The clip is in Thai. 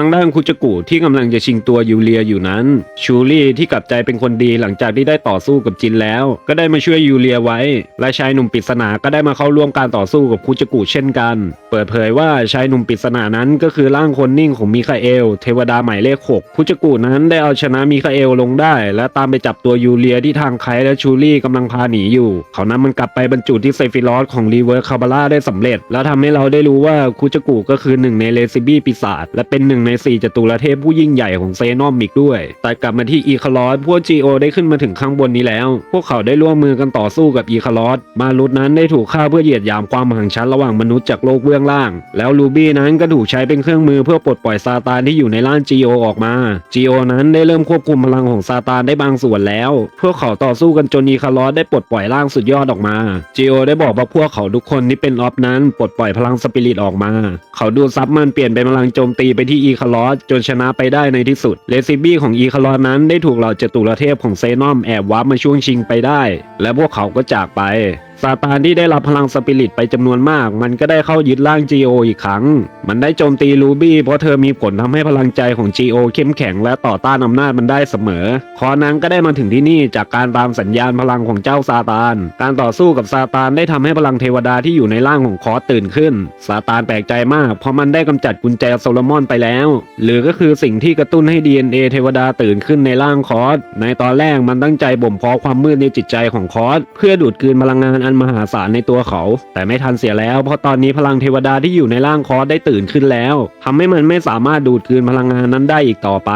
ทางด้านคุจกุที่กำลังจะชิงตัวยูเลียอยู่นั้น ชูรี่ที่กลับใจเป็นคนดีหลังจากที่ได้ต่อสู้กับจินแล้ว ก็ได้มาช่วยยูเลียไว้ และชายหนุ่มปริศนาก็ได้มาเข้าร่วมการต่อสู้กับคุจกุเช่นกัน เปิดเผยว่าชายหนุ่มปริศนานั้นก็คือร่างคนนิ่งของมิคาเอล เทวดาหมายเลขหกคุจกุนั้นได้เอาชนะมิคาเอลลงได้ และตามไปจับตัวยูเลียที่ทางไคและชูรี่กำลังพาหนีอยู่ เขานำมันกลับไปบรรจุที่เซฟิลอสของรีเวิร์สคาบาร่าได้สำเร็จ แล้วทำให้เราได้รู้ว่าคุจกุก็คือหนึ่งในเลซิบี้ปีศาจและเป็นหนึ่งในสี่จตุรเทพผู้ยิ่งใหญ่ของเซนอมอีกด้วย แต่กลับมาที่อีคาลอสพวกจีโอได้ขึ้นมาถึงข้างบนนี้แล้ว พวกเขาได้ร่วมมือกันต่อสู้กับอีคาลอสมารุดนั้นได้ถูกฆ่าเพื่อเหยียดยามความห่างชั้นระหว่างมนุษย์จากโลกเบื้องล่าง แล้วลูบี้นั้นก็ถูกใช้เป็นเครื่องมือเพื่อปลดปล่อยซาตานที่อยู่ในร่างจีโอออกมาจีโอนั้นได้เริ่มควบคุมพลังของซาตานได้บางส่วนแล้ว พวกเขาต่อสู้กันจนอีคาลอสได้ปลดปล่อยร่างสุดยอดออกมาจีโอได้บอกว่าพวกเขาทุกคนที่เป็นออฟนั้นปลดปล่อยพลังสปิริตออกมา เขาดูซับมันเปลี่ยนเป็นพลังโจมตีไปที่อีคาลอสจนชนะไปได้ในที่สุด เลซิบี้ของอีคาลอสนั้นได้ถูกเหล่าจตุรเทพของเซนอมแอบวาร์ปมาช่วงชิงไปได้ และพวกเขาก็จากไป ซาตานที่ได้รับพลังสปิริตไปจำนวนมาก มันก็ได้เข้ายึดร่าง G.O อีกครั้ง มันได้โจมตีลูบี้เพราะเธอมีผลทำให้พลังใจของ G.O เข้มแข็งและต่อต้านอำนาจมันได้เสมอ คอนังก็ได้มาถึงที่นี่จากการตามสัญญาณพลังของเจ้าซาตาน การต่อสู้กับซาตานได้ทำให้พลังเทวดาที่อยู่ในร่างของคอตื่นขึ้น ซาตานแปลกใจมาก เพราะมันได้กำจัดกุญแจโซโลมอนไปแล้ว หรือก็คือสิ่งที่กระตุ้นให้ DNA เทวดาตื่นขึ้นในร่างคอสในตอนแรกมันตั้งใจบ่มเพาะความมืดในจิตใจของคอสเพื่อดูดกลืนพลังงานอันมหาศาลในตัวเขา แต่ไม่ทันเสียแล้ว เพราะตอนนี้พลังเทวดาที่อยู่ในร่างคอสได้ตื่นขึ้นแล้วทำให้มันไม่สามารถดูดคืนพลังงานนั้นได้อีกต่อไป